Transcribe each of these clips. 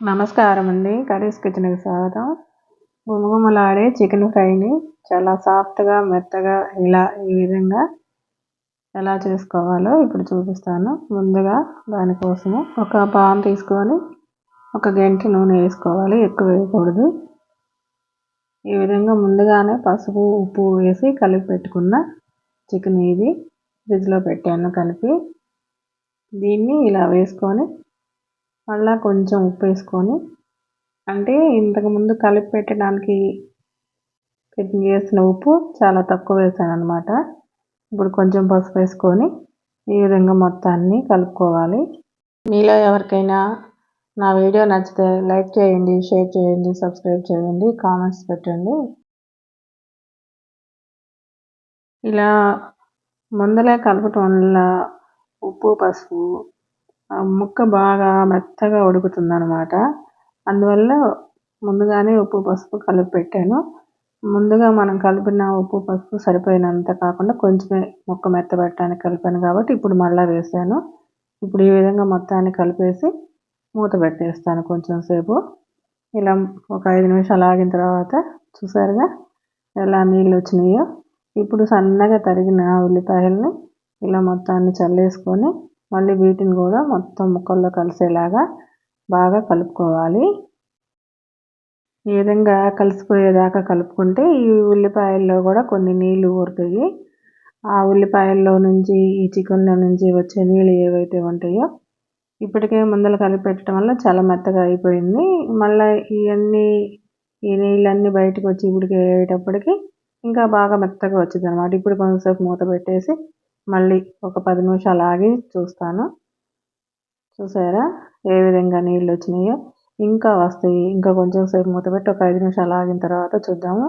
నమస్కారం అండి కర్రీస్ కిచెన్కి స్వాగతం. గుమగుమలాడే చికెన్ ఫ్రైని చాలా సాఫ్ట్గా మెత్తగా ఇలా ఈ విధంగా ఎలా చేసుకోవాలో ఇప్పుడు చూపిస్తాను. ముందుగా దానికోసము ఒక పాన్ తీసుకొని ఒక గంటి నూనె వేసుకోవాలి. ఎక్కువ వేయకూడదు. ఈ విధంగా ముందుగానే పసుపు ఉప్పు వేసి కలిపి పెట్టుకున్న చికెన్ ఇది ఫ్రిడ్జ్లో పెట్టాను కలిపి. దీన్ని ఇలా వేసుకొని మళ్ళీ కొంచెం ఉప్పు వేసుకొని అంటే ఇంతకుముందు కలిపి పెట్టడానికి చేసిన ఉప్పు చాలా తక్కువ వేసాను అనమాట ఇప్పుడు కొంచెం పసుపు వేసుకొని ఈ విధంగా మొత్తాన్ని కలుపుకోవాలి. మీలో ఎవరికైనా నా వీడియో నచ్చితే లైక్ చేయండి షేర్ చేయండి సబ్స్క్రైబ్ చేయండి కామెంట్స్ పెట్టండి. ఇలా ముందలే కలపటం వల్ల ఉప్పు పసుపు ముక్క బాగా మెత్తగా ఉడుకుతుంది అనమాట అందువల్ల ముందుగానే ఉప్పు పసుపు కలిపి పెట్టాను. ముందుగా మనం కలిపిన ఉప్పు పసుపు సరిపోయినంత కాకుండా కొంచెమే ముక్క మెత్తబెట్టడానికి కలిపాను కాబట్టి ఇప్పుడు మళ్ళీ వేసాను. ఇప్పుడు ఈ విధంగా మొత్తాన్ని కలిపేసి మూత పెట్టేస్తాను కొంచెం సేపు. ఇలా ఒక ఐదు నిమిషాలు ఆగిన తర్వాత చూసారుగా ఎలా నీళ్ళు వచ్చినాయో. ఇప్పుడు సన్నగా తరిగిన ఉల్లిపాయలని ఇలా మొత్తాన్ని చల్లేసుకొని మళ్ళీ వీటిని కూడా మొత్తం ముక్కల్లో కలిసేలాగా బాగా కలుపుకోవాలి. ఈ విధంగా కలిసిపోయేదాకా కలుపుకుంటే ఈ ఉల్లిపాయల్లో కూడా కొన్ని నీళ్ళు ఊరుతాయి. ఆ ఉల్లిపాయల్లో నుంచి ఈ చికెన్లో నుంచి వచ్చే నీళ్ళు ఏవైతే ఉంటాయో ఇప్పటికే ముందర కలిపి పెట్టడం వల్ల చాలా మెత్తగా అయిపోయింది. మళ్ళీ ఇవన్నీ ఈ నీళ్ళన్నీ బయటకు వచ్చి వేయేటప్పటికి ఇంకా బాగా మెత్తగా వచ్చింది అనమాట ఇప్పుడు కొంచెంసేపు మూత పెట్టేసి మళ్ళీ ఒక పది నిమిషాలు ఆగి చూస్తాను. చూసారా? ఏ విధంగా నీళ్ళు వచ్చినాయో? ఇంకా వస్తాయి. ఇంకా కొంచెం సేపు మూత పెట్టి ఒక ఐదు నిమిషాలు ఆగిన తర్వాత చూద్దాము.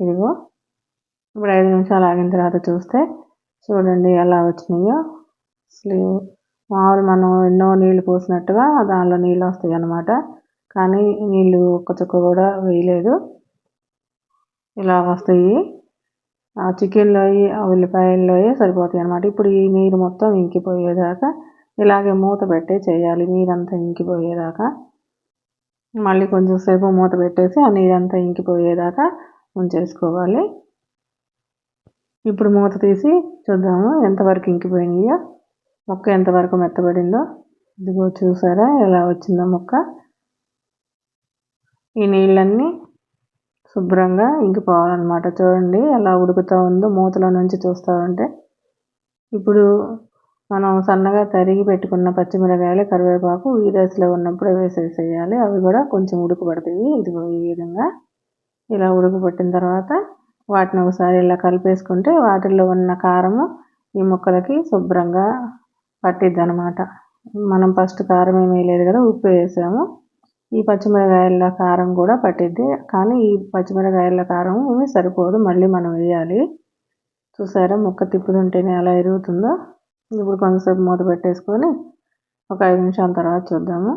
ఇదిగో ఇప్పుడు ఐదు నిమిషాలు ఆగిన తర్వాత చూస్తే చూడండి ఎలా వచ్చినాయో. అసలు మామూలు మనం ఎన్నో నీళ్ళు పోసినట్టుగా దానిలో నీళ్ళు వస్తాయి అన్నమాట. కానీ నీళ్ళు ఒక్క చుక్క కూడా వేయలేదు. ఇలా వస్తాయి. ఆ చికెన్లో ఆ ఉల్లిపాయల్లో సరిపోతాయి అనమాట ఇప్పుడు ఈ నీరు మొత్తం ఇంకిపోయేదాకా ఇలాగే మూత పెట్టే చేయాలి నీరంతా ఇంకిపోయేదాకా. మళ్ళీ కొంచెం సేపు మూత పెట్టేసి ఆ నీరంతా ఇంకిపోయేదాకా ఉంచేసుకోవాలి. ఇప్పుడు మూత తీసి చూద్దాము ఎంతవరకు ఇంకిపోయినాయో. మొక్క ఎంతవరకు మెత్తబడిందో. ఇదిగో చూసారా ఎలా వచ్చిందో మొక్క. ఈ నీళ్ళన్నీ శుభ్రంగా ఇంకిపోవాలన్నమాట చూడండి ఎలా ఉడుకుతూ ఉందో మూతలో నుంచి చూస్తూ ఉంటే. ఇప్పుడు మనం సన్నగా తరిగి పెట్టుకున్న పచ్చిమిరకాయలు కరివేపాకు ఈ దశలో ఉన్నప్పుడే వేసేసేయాలి. అవి కూడా కొంచెం ఉడకబడతాయి ఇదిగో ఈ విధంగా ఇలా ఉడకబట్టిన తర్వాత వాటిని ఒకసారి ఇలా కలిపేసుకుంటే వాటిల్లో ఉన్న కారము ఈ ముక్కలకి శుభ్రంగా పట్టిద్ది అనమాట మనం ఫస్ట్ కారం ఏమీ లేదు కదా ఉప్పు వేసాము. ఈ పచ్చిమిరకాయల కారం కూడా పట్టిద్ది. కానీ ఈ పచ్చిమిరకాయల కారం ఏమీ సరిపోదు. మళ్ళీ మనం వేయాలి. చూసారా? ముక్క తిప్పుతుంటేనే ఎలా ఎరుగుతుందో. ఇప్పుడు కొంతసేపు మూత పెట్టేసుకొని ఒక ఐదు నిమిషాల తర్వాత చూద్దాము.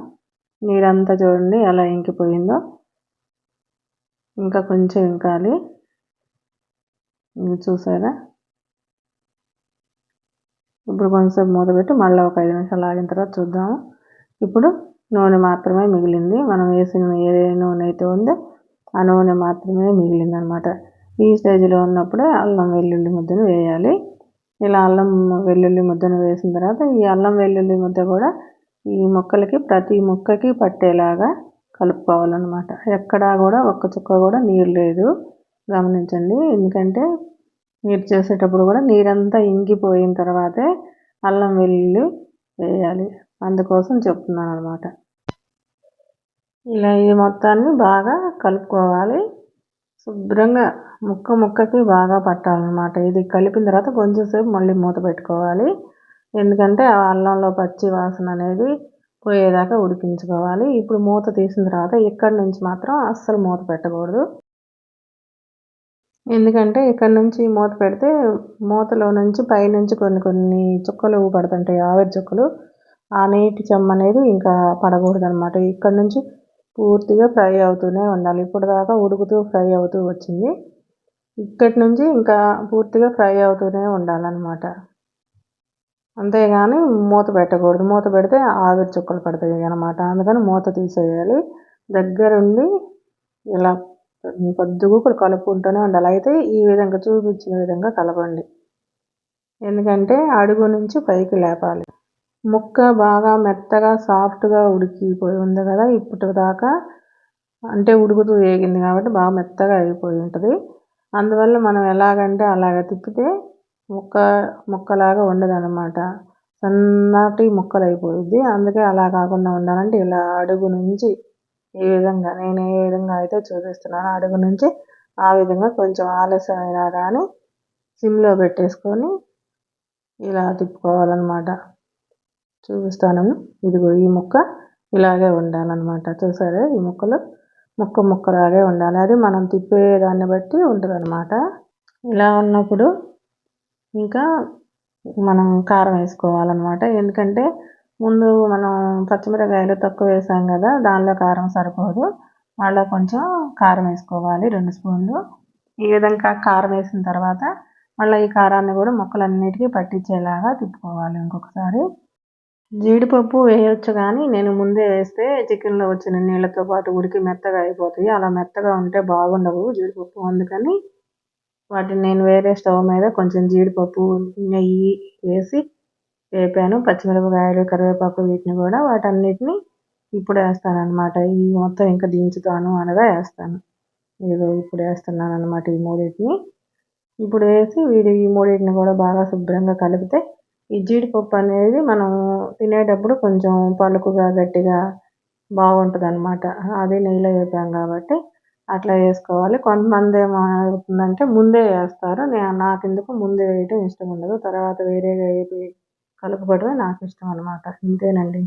నీరంతా చూడండి ఎలా ఇంకిపోయిందో. ఇంకా కొంచెం ఇంకాలి. చూసారా? ఇప్పుడు కొంతసేపు మూత పెట్టి మళ్ళీ ఒక ఐదు నిమిషాలు ఆగిన తర్వాత చూద్దాము. ఇప్పుడు నూనె మాత్రమే మిగిలింది. మనం వేసిన ఏ నూనె అయితే ఉందో ఆ నూనె మాత్రమే మిగిలింది అనమాట ఈ స్టేజ్లో ఉన్నప్పుడే అల్లం వెల్లుల్లి ముద్దను వేయాలి. ఇలా అల్లం వెల్లుల్లి ముద్దను వేసిన తర్వాత ఈ అల్లం వెల్లుల్లి ముద్ద కూడా ఈ మొక్కలకి ప్రతి ముక్కకి పట్టేలాగా కలుపుకోవాలన్నమాట. ఎక్కడా కూడా ఒక్క చుక్క కూడా నీరు లేదు. గమనించండి. ఎందుకంటే మీరు చేసేటప్పుడు కూడా నీరంతా ఇంగిపోయిన తర్వాతే అల్లం వెల్లుల్లి వేయాలి. అందుకోసం చెప్తున్నాను అనమాట ఇలా ఇది మొత్తాన్ని బాగా కలుపుకోవాలి. శుభ్రంగా ముక్క ముక్కకి బాగా పట్టాలన్నమాట. ఇది కలిపిన తర్వాత కొంచెంసేపు మళ్ళీ మూత పెట్టుకోవాలి. ఎందుకంటే ఆ అల్లంలో పచ్చి వాసన అనేది పోయేదాకా ఉడికించుకోవాలి. ఇప్పుడు మూత తీసిన తర్వాత ఇక్కడి నుంచి మాత్రం అస్సలు మూత పెట్టకూడదు. ఎందుకంటే ఇక్కడ నుంచి మూత పెడితే మూతలో నుంచి పైనుంచి కొన్ని కొన్ని చుక్కలు పడుతుంటాయి ఆవిరి చుక్కలు. ఆ నీటి చెమ్మ అనేది ఇంకా పడకూడదు అనమాట ఇక్కడ నుంచి పూర్తిగా ఫ్రై అవుతూనే ఉండాలి. ఇప్పుడు దాకా ఉడుకుతూ ఫ్రై అవుతూ వచ్చింది. ఇక్కడి నుంచి ఇంకా పూర్తిగా ఫ్రై అవుతూనే ఉండాలన్నమాట. అంతేగాని మూత పెట్టకూడదు. మూత పెడితే ఆవిరి చుక్కలు పడతాయి అనమాట అందుకని మూత తీసేయాలి. దగ్గరుండి ఇలా పొద్దుగుకులు కలుపుకుంటూనే ఉండాలి. అయితే ఈ విధంగా చూపించిన విధంగా కలపండి. ఎందుకంటే అడుగు నుంచి పైకి లేపాలి. ముక్క బాగా మెత్తగా సాఫ్ట్గా ఉడికిపోయి ఉంది కదా ఇప్పటిదాకా అంటే ఉడుకుతూ వేగింది కాబట్టి బాగా మెత్తగా అయిపోయి ఉంటుంది. అందువల్ల మనం ఎలాగంటే అలాగ తిప్పితే ముక్క ముక్కలాగా ఉండదన్నమాట. సన్నటి ముక్కలు అయిపోయింది అందుకే అలా కాకుండా ఉండాలంటే ఇలా అడుగు నుంచి ఈ విధంగా నేను ఏ విధంగా అయితే చూపిస్తున్నానో అడుగు నుంచి ఆ విధంగా కొంచెం ఆలస్యం అయినా కానీ సిమ్లో పెట్టేసుకొని ఇలా తిప్పుకోవాలన్నమాట. చూపిస్తాను. ఇదిగో ఈ ముక్క ఇలాగే ఉండాలన్నమాట. చూసారా? ఈ ముక్కలు ముక్క ముక్కలాగే ఉండాలి. అది మనం తిప్పేదాన్ని బట్టి ఉంటుందన్నమాట. ఇలా ఉన్నప్పుడు ఇంకా మనం కారం వేసుకోవాలన్నమాట. ఎందుకంటే ముందు మనం పచ్చిమిరకాయలు తక్కువ వేసాం కదా దానిలో కారం సరిపోదు. మళ్ళీ కొంచెం కారం వేసుకోవాలి రెండు స్పూన్లు. ఈ విధంగా కారం వేసిన తర్వాత మళ్ళీ ఈ కారాన్ని కూడా మొక్కలన్నిటికీ పట్టించేలాగా తిప్పుకోవాలి ఇంకొకసారి. జీడిపప్పు వేయొచ్చు కానీ నేను ముందే వేస్తే చికెన్లో వచ్చిన నీళ్ళతో పాటు ఉడికి మెత్తగా అయిపోతాయి. అలా మెత్తగా ఉంటే బాగుండవు జీడిపప్పు. అందుకని వాటిని నేను వేరే స్టవ్ మీద కొంచెం జీడిపప్పు నెయ్యి వేసి వేపాను. పచ్చిమిరపకాయలు కరివేపాకు వీటిని కూడా వాటన్నిటిని ఇప్పుడు వేస్తాను అనమాట ఈ మొత్తం ఇంకా దించుతాను అనగా వేస్తాను. ఇదిగో ఇప్పుడు వేస్తున్నాను అనమాట ఈ మూడింటిని. ఇప్పుడు వేసి వీడి ఈ మూడింటిని కూడా బాగా శుభ్రంగా కలిపితే ఈ జీడిపప్పు అనేది మనం తినేటప్పుడు కొంచెం పలుకుగా గట్టిగా బాగుంటుంది అనమాట అది నెయ్యిలో వేపాం కాబట్టి అట్లా వేసుకోవాలి. కొంతమంది ఏమవుతుందంటే ముందే వేస్తారు. నేను నాకు ఎందుకు ముందే వేయటం ఇష్టం ఉండదు. తర్వాత వేరేగా వేపి కలుపుకోవడమే నాకు ఇష్టం అనమాట ఇంతేనండి.